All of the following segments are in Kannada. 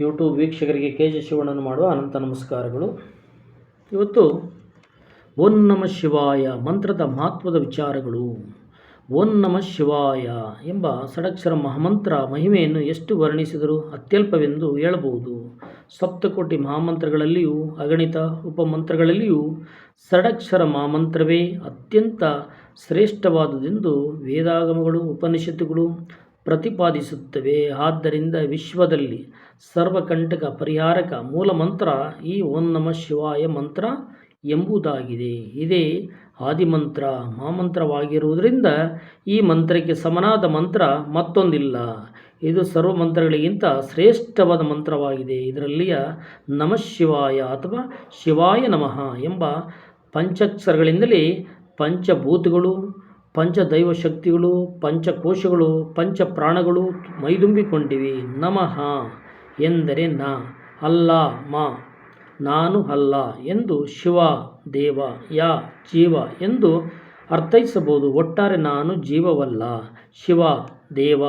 ಯೂಟ್ಯೂಬ್ ವೀಕ್ಷಕರಿಗೆ ಕೆ ಜಿ ಶಿವಣ್ಣನ ಮಾಡುವ ಅನಂತ ನಮಸ್ಕಾರಗಳು. ಇವತ್ತು, ಓಂ ನಮ ಶಿವಾಯ ಮಂತ್ರದ ಮಹತ್ವದ ವಿಚಾರಗಳು. ಓಂ ನಮ ಶಿವಾಯ ಎಂಬ ಷಡಕ್ಷರ ಮಹಾಮಂತ್ರ ಮಹಿಮೆಯನ್ನು ಎಷ್ಟು ವರ್ಣಿಸಿದರೂ ಅತ್ಯಲ್ಪವೆಂದು ಹೇಳಬಹುದು. ಸಪ್ತಕೋಟಿ ಮಹಾಮಂತ್ರಗಳಲ್ಲಿಯೂ, ಅಗಣಿತ ಉಪಮಂತ್ರಗಳಲ್ಲಿಯೂ ಷಡಕ್ಷರ ಮಹಾಮಂತ್ರವೇ ಅತ್ಯಂತ ಶ್ರೇಷ್ಠವಾದುದೆಂದು ವೇದಾಗಮಗಳು, ಉಪನಿಷತ್ತುಗಳು ಪ್ರತಿಪಾದಿಸುತ್ತವೆ. ಆದ್ದರಿಂದ ವಿಶ್ವದಲ್ಲಿ ಸರ್ವಕಂಟಕ ಪರಿಹಾರಕ ಮೂಲ ಮಂತ್ರ ಈ ಓಂ ನಮ ಶಿವಾಯ ಮಂತ್ರ ಎಂಬುದಾಗಿದೆ. ಇದೇ ಆದಿಮಂತ್ರ. ಮಹಾಮಂತ್ರವಾಗಿರುವುದರಿಂದ ಈ ಮಂತ್ರಕ್ಕೆ ಸಮನಾದ ಮಂತ್ರ ಮತ್ತೊಂದಿಲ್ಲ. ಇದು ಸರ್ವ ಮಂತ್ರಗಳಿಗಿಂತ ಶ್ರೇಷ್ಠವಾದ ಮಂತ್ರವಾಗಿದೆ. ಇದರಲ್ಲಿಯ ನಮಃ ಶಿವಾಯ ಅಥವಾ ಶಿವಾಯ ನಮಃ ಎಂಬ ಪಂಚಾಕ್ಷರಗಳಿಂದಲೇ ಪಂಚಭೂತಗಳು ಪಂಚದೈವ ಶಕ್ತಿಗಳು, ಪಂಚಕೋಶಗಳು ಪಂಚ ಪ್ರಾಣಗಳು ಮೈದುಂಬಿಕೊಂಡಿವೆ. ನಮಃ ಎಂದರೆ ನ, ಅಲ್ಲ ಮಾ, ನಾನು ಅಲ್ಲ ಎಂದು ಶಿವ, ದೇವ, ಯಾ, ಜೀವ ಎಂದು ಅರ್ಥೈಸಬಹುದು. ಒಟ್ಟಾರೆ ನಾನು ಜೀವವಲ್ಲ, ಶಿವ, ದೇವ,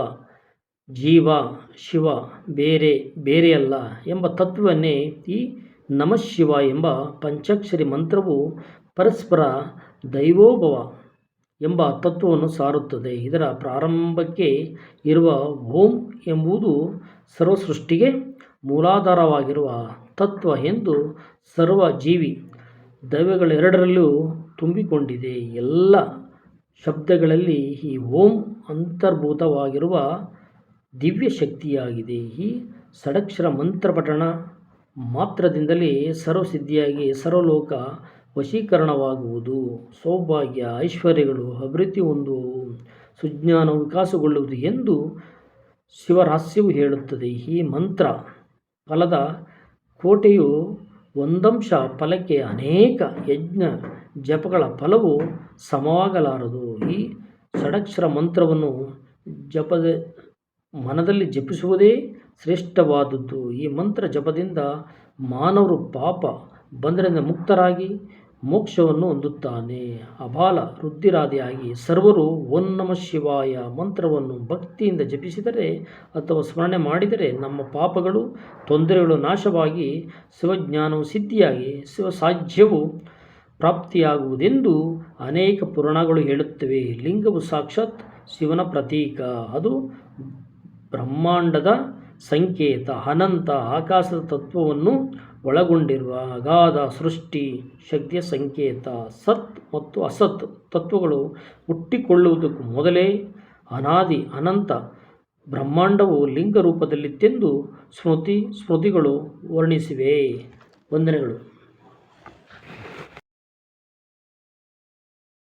ಜೀವ, ಶಿವ, ಬೇರೆ, ಬೇರೆಯಲ್ಲ ಎಂಬ ತತ್ವವನ್ನೇ ಈ ನಮಃ ಶಿವ ಎಂಬ ಪಂಚಾಕ್ಷರಿ ಮಂತ್ರವು ಪರಸ್ಪರ ದೈವೋಭವ ಎಂಬ ತತ್ವವನ್ನು ಸಾರುತ್ತದೆ. ಇದರ ಪ್ರಾರಂಭಕ್ಕೆ ಇರುವ ಓಂ ಎಂಬುದು ಸರ್ವ ಸೃಷ್ಟಿಗೆ ಮೂಲಾಧಾರವಾಗಿರುವ ತತ್ವ ಎಂದು ಸರ್ವ ಜೀವಿ ದೈವಗಳೆರಡರಲ್ಲೂ ತುಂಬಿಕೊಂಡಿದೆ. ಎಲ್ಲ ಶಬ್ದಗಳಲ್ಲಿ ಈ ಓಂ ಅಂತರ್ಭೂತವಾಗಿರುವ ದಿವ್ಯ ಶಕ್ತಿಯಾಗಿದೆ ಈ ಷಡಕ್ಷರ ಮಂತ್ರ ಪಠಣ ಮಾತ್ರದಿಂದಲೇ ಸರ್ವಸಿದ್ಧಿಯಾಗಿ ಸರ್ವಲೋಕ ವಶೀಕರಣವಾಗುವುದು, ಸೌಭಾಗ್ಯ, ಐಶ್ವರ್ಯಗಳು, ಅಭಿವೃದ್ಧಿ ಒಂದು ಸುಜ್ಞಾನ ವಿಕಾಸಗೊಳ್ಳುವುದು ಎಂದು ಶಿವರಹಸ್ಯವು ಹೇಳುತ್ತದೆ. ಈ ಮಂತ್ರ ಫಲದ ಕೋಟೆಯು ಒಂದಂಶ ಫಲಕ್ಕೆ ಅನೇಕ ಯಜ್ಞ ಜಪಗಳ ಫಲವು ಸಮವಾಗಲಾರದು. ಈ ಷಡಕ್ಷರ ಮಂತ್ರವನ್ನು ಜಪದ ಮನದಲ್ಲಿ ಜಪಿಸುವುದೇ ಶ್ರೇಷ್ಠವಾದದ್ದು. ಈ ಮಂತ್ರ ಜಪದಿಂದ ಮಾನವರು ಪಾಪ ಬಂಧನದಿಂದ ಮುಕ್ತರಾಗಿ ಮೋಕ್ಷವನ್ನು ಹೊಂದುತ್ತಾನೆ. ಅಬಾಲ ವೃದ್ಧಿರಾದಿಯಾಗಿ ಸರ್ವರು ಓಂ ನಮ ಶಿವಾಯ ಮಂತ್ರವನ್ನು ಭಕ್ತಿಯಿಂದ ಜಪಿಸಿದರೆ ಅಥವಾ ಸ್ಮರಣೆ ಮಾಡಿದರೆ ನಮ್ಮ ಪಾಪಗಳು, ತೊಂದರೆಗಳು ನಾಶವಾಗಿ ಶಿವಜ್ಞಾನವು ಸಿದ್ಧಿಯಾಗಿ ಶಿವಸಾಧ್ಯವು ಪ್ರಾಪ್ತಿಯಾಗುವುದೆಂದು ಅನೇಕ ಪುರಾಣಗಳು ಹೇಳುತ್ತವೆ. ಲಿಂಗವು ಸಾಕ್ಷಾತ್ ಶಿವನ ಪ್ರತೀಕ. ಅದು ಬ್ರಹ್ಮಾಂಡದ ಸಂಕೇತ. ಅನಂತ ಆಕಾಶದ ತತ್ವವನ್ನು ಒಳಗೊಂಡಿರುವ ಅಗಾಧ ಸೃಷ್ಟಿ, ಶಕ್ತಿಯ ಸಂಕೇತ, ಸತ್ ಮತ್ತು ಅಸತ್ ತತ್ವಗಳು ಹುಟ್ಟಿಕೊಳ್ಳುವುದಕ್ಕೂ ಮೊದಲೇ ಅನಾದಿ ಅನಂತ ಬ್ರಹ್ಮಾಂಡವು ಲಿಂಗ ರೂಪದಲ್ಲಿತ್ತೆಂದು ಸ್ಮೃತಿ ಸ್ಮೃತಿಗಳು ವರ್ಣಿಸಿವೆ. ವಂದನೆಗಳು.